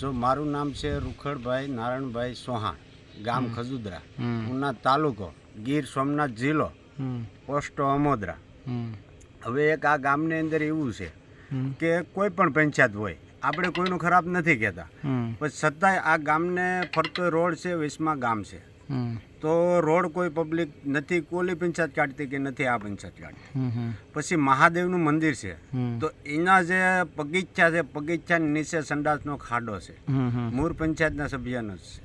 જો મારું નામ છે રૂખડભાઈ નારાયણભાઈ સોહાણ ગામ ખજુદરા. ઉના તાલુકો ગીર સોમનાથ જિલ્લો. પોસ્ટ અમોદરા હવે એક આ ગામની અંદર એવું છે કે કોઈ પણ પંચાયત હોય આપણે કોઈનું ખરાબ નથી કહેતા. પણ છતાંય આ ગામને ફરતો રોડ છે વીસમાં ગામ છે. તો રોડ કોઈ પબ્લિક નથી કોલી પંચાયત કાઢતી કે નથી આ પંચાયત કાઢતી. પછી મહાદેવનું મંદિર છે. તો એના જે પગીચ્છા છે પગીચ્છાની નીચે સંડાસનો ખાડો છે. મૂળ પંચાયતના સભ્યનો જ છે.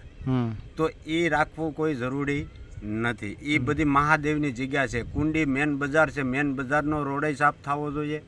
તો એ રાખવું કોઈ જરૂરી નથી. એ બધી મહાદેવની જગ્યા છે. કુંડી મેન બજાર છે. મેન બજારનો રોડે સાફ થવો જોઈએ.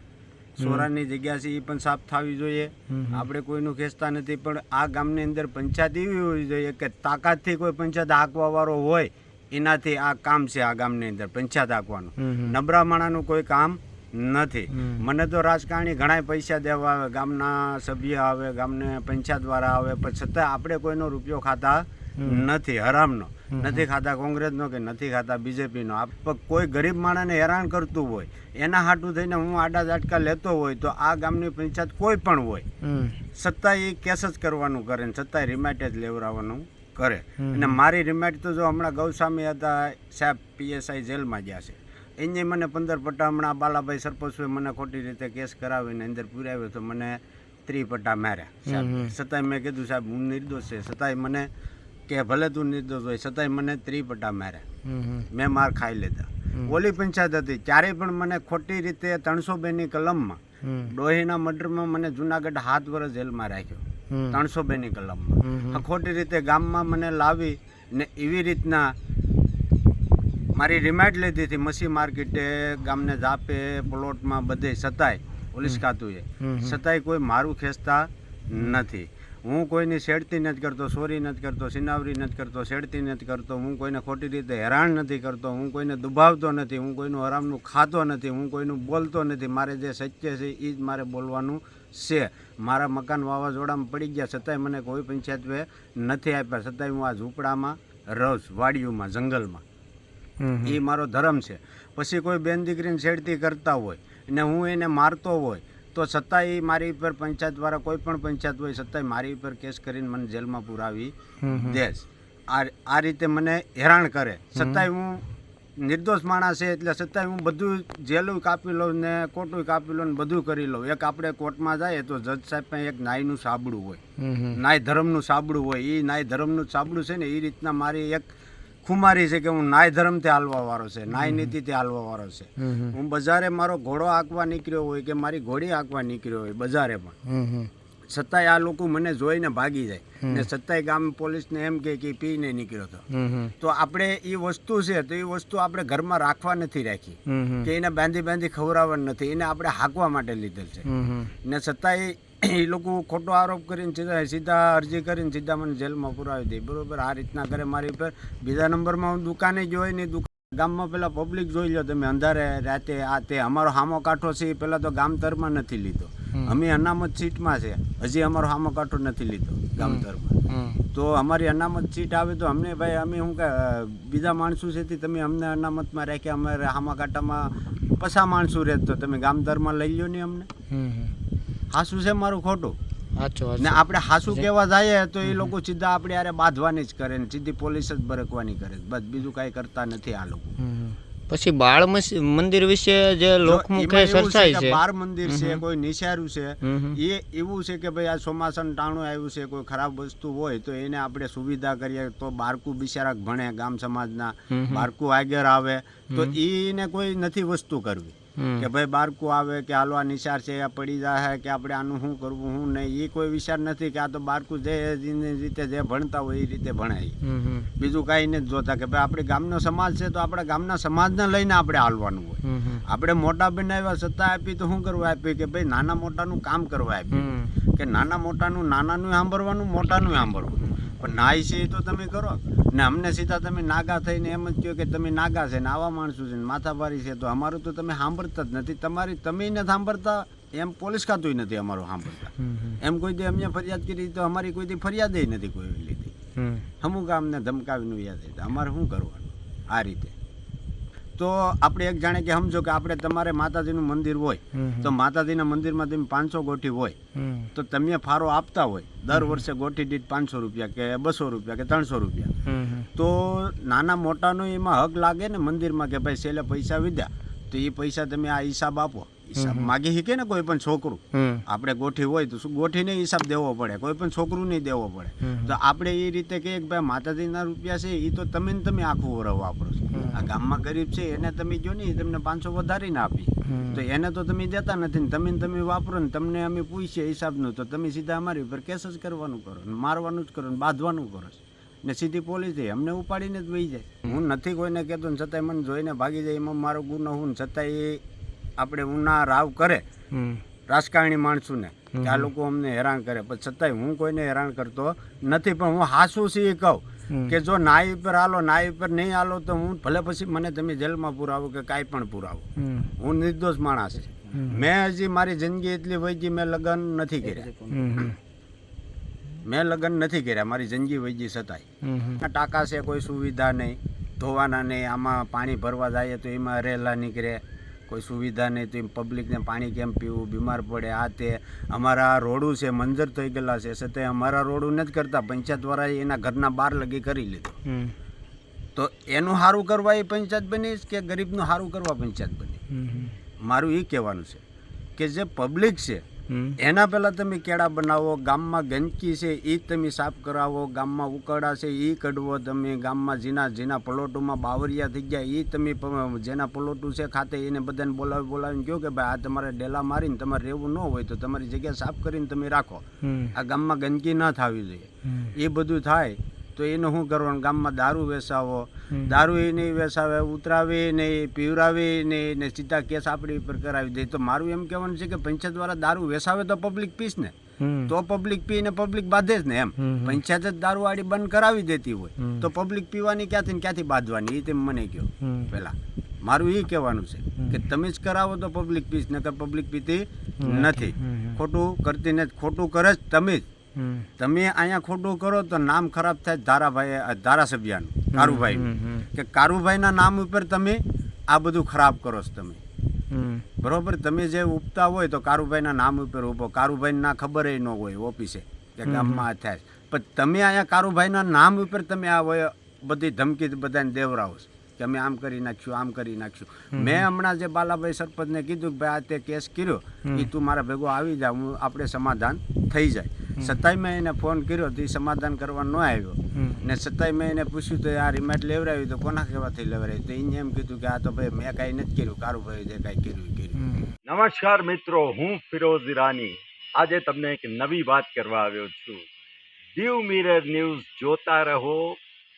સોરાની જગ્યા છે એ પણ સાફ થવી જોઈએ. આપણે કોઈનું ખેંચતા નથી પણ આ ગામની અંદર પંચાયત એવી હોવી જોઈએ કે તાકાતથી કોઈ પંચાયત હાંકવા વાળો હોય એનાથી આ કામ છે આ ગામની અંદર પંચાયત હાંકવાનું. નબળા માણાનું કોઈ કામ નથી. મને તો રાજકારણી ઘણા પૈસા દેવા આવે ગામના સભ્ય આવે ગામને પંચાયત દ્વારા આવે પણ છતાં આપણે કોઈનો રૂપિયો ખાતા નથી હરામનો. નથી ખાતા કોંગ્રેસનો કે નથી ખાતા બીજેપીનો. આપ કોઈ ગરીબ માણસને હેરાન કરતું હોય એના હાટું થઈને હું આડા ઝાટકા લેતો હોય તો આ ગામની પંચાયત કોઈ પણ હોય હમ. એ કેસ જ કરવાનું કરે ને છતાંય રિમાઇટ જ લેવડાવવાનું કરે. અને મારી રિમાઇટ તો જો હમણાં ગૌસ્વામી હતા સાહેબ પીએસઆઈ જેલમાં ગયા છે. એને મને પંદર પટ્ટા હમણાં બાલાભાઈ સરપંચે મને ખોટી રીતે કેસ કરાવીને અંદર પુરાવ્યો તો મને ત્રી પટ્ટા માર્યા. છતાંય મેં કીધું સાહેબ હું નિર્દોષ છે. છતાંય મને કે ભલે તું નિર્દોષ હોય છતાંય મને ત્રિપટા માર્યા હમ. મેં માર ખાઈ લીધા. ઓલી પંચાયત હતી. ત્યારે પણ મને ખોટી રીતે ત્રણસો બેની કલમમાં હમ. ડોહીના મર્ડરમાં મને જુનાગઢ હાથ વર્ષ જેલમાં રાખ્યો. ત્રણસો ત્રણસો બેની કલમમાં ખોટી રીતે ગામમાં મને લાવી ને એવી રીતના મારી રિમાઇન્ડ લીધી હતી. મસી માર્કેટે ગામને જાપે પ્લોટમાં બધે છતાંય પોલીસ ખાતું છે છતાંય કોઈ મારું ખેંચતા નથી. હું કોઈની શેડતી નથી કરતો ચોરી નથી કરતો સિનાવરી નથી કરતો શેડતી નથી કરતો હું કોઈને ખોટી રીતે હેરાન નથી કરતો હું કોઈને દુભાવતો નથી હું કોઈનું હરામનું ખાતો નથી હું કોઈનું બોલતો નથી. મારે જે સત્ય છે એ જ મારે બોલવાનું છે. મારા મકાન વાવાઝોડામાં પડી ગયા છતાંય મને કોઈ પંચાયતે નથી આપ્યા છતાંય હું આ ઝૂંપડામાં રહું છું વાડીઓમાં જંગલમાં. એ મારો ધર્મ છે. પછી કોઈ બેન દીકરીને છેડતી કરતા હોય ને હું એને મારતો હોય તો છતાંય મારી ઉપર પંચાયત દ્વારા કોઈ પણ પંચાયત હોય છતાંય મારી ઉપર કેસ કરીને મને જેલમાં પુરાવી. દેશ. આ રીતે મને હેરાન કરે. છતાંય હું નિર્દોષ માણસ છે એટલે છતાંય હું બધું જેલું કાપી લઉં ને કોટું કાપી લઉં ને બધું કરી લઉં. એક આપણે કોર્ટમાં જાય તો જજ સાહેબ પાસે એક નાયનું સાબડું હોય. નાય ધર્મનું સાબડું હોય. એ નાય ધર્મનું સાબડું છે ને એ રીતના મારી એક ખુમારી છે કે હું નાય ધર્મથી હાલવા વાળો છે નાય નીતિથી હાલવા વાળો છે. હું બજારે મારો ઘોડો આંકવા નીકળ્યો હોય કે મારી ઘોડી આંકવા નીકળ્યો હોય બજારે પણ. છતાંય આ લોકો મને જોઈને ભાગી જાય. ને છતાંય ગામ પોલીસને એમ કે પીને નીકળ્યો હતો તો આપણે એ વસ્તુ છે તો એ વસ્તુ આપણે ઘરમાં રાખવા નથી રાખી. કે એને બાંધી બાંધી ખવડાવવા નથી એને આપણે હાંકવા માટે લીધેલ છે. ને છતાંય એ લોકો ખોટો આરોપ કરીને સીધા સીધા અરજી કરીને સીધા મને જેલમાં પુરાવી દે. બરોબર? આ રીતના કરે મારી ઉપર. બીજા નંબરમાં હું દુકાને જોઈ હોય ને દુકાન ગામમાં પેલા પબ્લિક જોઈ લો તમે. અંધારે રાતે આ તે અમારો હામો કાંઠો છે એ પેલા તો ગામતરમાં નથી લીધો. અમે અનામત સીટમાં છે. હજી અમારો હામો કાંઠો નથી લીધો ગામતરમાં. તો અમારી અનામત સીટ આવે તો અમને ભાઈ અમે શું કે બીજા માણસો છે તમે અમને અનામતમાં રાખ્યા. અમારે હામા કાંઠામાં પસા માણસો રહેતો. તમે ગામતરમાં લઈ લો ને અમને. હાસું છે મારું ખોટું? ને આપણે હાસુ કહેવા જઈએ તો એ લોકો સીધા આપણે યારે બાંધવાની જ કરે ને સીધી પોલીસ જ બરકવાની કરે બસ બીજું કાંઈ કરતા નથી આ લોકો. પછી બાળ મંદિર વિશે જે લોકમુખે ચર્ચાય છે બાર મંદિર છે કોઈ નિશારું છે. એ એવું છે કે ભાઈ આ ચોમાસાનું ટાણું આવ્યું છે કોઈ ખરાબ વસ્તુ હોય તો એને આપણે સુવિધા કરીએ તો બારકુ બિચારા ભણે ગામ સમાજના. બારકું આગળ આવે તો એને કોઈ નથી વસ્તુ કરવી. કે ભાઈ બાળકો આવે કે હાલો આ નિશાર છે આ પડી જાય કે આપણે આનું શું કરવું શું નહીં એ કોઈ વિચાર નથી કે આ તો બાળકું જે રીતે જે ભણતા હોય એ રીતે ભણાય. બીજું કાંઈ નથી જોતા કે ભાઈ આપણે ગામનો સમાજ છે તો આપણા ગામના સમાજને લઈને આપણે હાલવાનું હોય. આપણે મોટા બનાવ્યા સત્તા આપી તો શું કરવા આપી? કે ભાઈ નાના મોટાનું કામ કરવા આપી. કે નાના મોટાનું નાનાનું સાંભળવાનું મોટાનું સાંભળવાનું પણ નાય છે એ તો તમે કરો. ને અમને સીધા તમે નાગા થઈને એમ જ કહો કે તમે નાગા છે ને આવા માણસો છે ને માથાભારી છે તો અમારું તો તમે સાંભળતા જ નથી. તમારી તમે નથી સાંભળતા એમ પોલીસ ખાતું નથી અમારું સાંભળતા. એમ કોઈ દી અમને ફરિયાદ કરી તો અમારી કોઈ દી ફરિયાદ નથી કોઈ લીધી. અમુક અમને ધમકાવીને યાદ અમારે શું કરવાનું? આ રીતે. તો આપણે એક જાણે કે સમજો કે આપણે તમારે માતાજીનું મંદિર હોય તો માતાજીના મંદિરમાં તમે પાંચસો ગોઠી હોય તો તમે ફારો આપતા હોય દર વર્ષે ગોઠી દીઠ પાંચસો રૂપિયા કે બસો રૂપિયા કે ત્રણસો રૂપિયા. તો નાના મોટાનો એમાં હક લાગે ને મંદિરમાં કે ભાઈ છેલ્લે પૈસા વિદ્યા તો એ પૈસા તમે આ હિસાબ આપો. હિસાબ. માગી શકે ને કોઈ પણ છોકરું. આપણે ગોઠી હોય તો ગોઠીને હિસાબ દેવો પડે. કોઈ પણ છોકરું નહીં દેવો પડે. તો આપણે એ રીતે કહીએ કે ભાઈ માતાજીના રૂપિયા છે એ તો તમે ને તમે આખું ઓરવ વાપરો છો. આ ગામમાં ગરીબ છે એને તમે જો ને તમને પાંચસો વધારીને આપી. તો એને તો તમે દેતા નથી ને તમે તમે વાપરો ને તમને અમે પૂછીએ હિસાબનું તો તમે સીધા અમારી ઉપર કેસ જ કરવાનું કરો ને મારવાનું જ કરો ને બાંધવાનું કરો છો. ને સીધી પોલીસ અમને ઉપાડીને જ વહી જાય. હું નથી કોઈને કહેતો ને છતાંય મને જોઈને ભાગી જાય એમાં મારો ગુનો હું ને છતાંય એ આપણે ઉના રાવ કરે રાજકારણી માણસોને કે આ લોકો અમને હેરાન કરે. પણ છતાંય હું કોઈને હેરાન કરતો નથી પણ હું હાસું છે એ કહું કે જો નાઈ ઉપર હાલો નાઈ ઉપર નહીં હાલો તો હું ભલે પછી મને તમે જેલમાં પુરાવો કે કાંઈ પણ પુરાવો. હું નિર્દોષ માણસ છું. મેં હજી મારી જિંદગી એટલી વૈજી મેં લગ્ન નથી કર્યા. મેં લગ્ન નથી કર્યા મારી જિંદગી વૈજી છતાંય. હમ હમ. આ ટાંકા છે કોઈ સુવિધા નહીં ધોવાના નહીં આમાં પાણી ભરવા જાય તો એમાં રેલા નીકળે. કોઈ સુવિધા નહીં તો એમ પબ્લિકને પાણી કેમ પીવું બીમાર પડે આ તે. અમારા રોડું છે મંજર થઈ ગયેલા છે તે અમારા રોડું નથી કરતા. પંચાયતવાળા એના ઘરના બહાર લગી કરી લીધું. તો એનું સારું કરવા એ પંચાયત બની કે ગરીબનું સારું કરવા પંચાયત બની? મારું એ કહેવાનું છે કે જે પબ્લિક છે એના પહેલાં તમે કેળા બનાવો ગામમાં ગંદકી છે એ તમે સાફ કરાવો ગામમાં ઉકળા છે એ કઢવો તમે ગામમાં જેના જેના પ્લોટોમાં બાવરિયા થઈ ગયા એ તમે જેના પલોટું છે ખાતે એને બધાને બોલાવી બોલાવીને કહો કે ભાઈ આ તમારે ડેલા મારીને તમારે રહેવું ન હોય તો તમારી જગ્યા સાફ કરીને તમે રાખો. આ ગામમાં ગંદકી ના થવી જોઈએ. એ બધું થાય તો એનું શું કરવાનું? ગામમાં દારૂ વેચાવો. દારૂ એ નહીં વેચાવે ઉતરાવે નહીં પીવરાવે નહીં ને સીધા કેસ આપણી ઉપર કરાવી દે. તો મારું એમ કહેવાનું છે કે પંચાયત દ્વારા દારૂ વેચાવે તો પબ્લિક પીસ ને. તો પબ્લિક પી ને પબ્લિક બાંધે જ ને એમ. પંચાયત જ દારૂવાળી બંધ કરાવી દેતી હોય. તો પબ્લિક પીવાની ક્યાંથી ને ક્યાંથી બાંધવાની? એ તેમ મને કહો. પેલા મારું એ કહેવાનું છે કે તમે જ કરાવો તો પબ્લિક પીસ નકર પબ્લિક પીતી નથી. ખોટું કરતી નથી. ખોટું કરે જ તમે જ. તમે અહીંયા ખોટું કરો તો નામ ખરાબ થાય ધારાભાઈ ધારાસભ્યનું હમ કે કારુભાઈના નામ ઉપર તમે આ બધું ખરાબ કરો છો તમે. બરોબર? તમે જે ઉપતા હોય તો કારુભાઈના નામ ઉપર ઊભો કારુભાઈને ના ખબર ન હોય ઓફિસે કે ગામમાં આ થાય પણ તમે અહીંયા કારુભાઈના નામ ઉપર તમે આ હોય બધી ધમકી બધાને દેવરાવો છો. કે અમે આમ કરી નાખ્યું આમ કરી નાખ્યું. મેં હમણાં જે બાલાભાઈ સરપંચને કીધું કે ભાઈ આ તે કેસ કર્યો એ તું મારા ભેગો આવી જા હું આપણે સમાધાન થઈ જાય. છતાંય મેં એને ફોન કર્યો તો એ સમાધાન કરવા ન આવ્યો. ને છતાંય મેં એને પૂછ્યું તો આ રિમાન્ડ લેવડાવ્યું તો કોના કહેવાથી લેવડાવ્યું તો એને એમ કીધું કે આ તો ભાઈ મેં કાંઈ નથી કર્યું કારુભાઈ જે કાંઈ કર્યું કર્યું. નમસ્કાર મિત્રો હું ફિરોઝ ઈરાની. આજે તમને એક નવી વાત કરવા આવ્યો છું. દીવ મિરર ન્યૂઝ જોતા રહો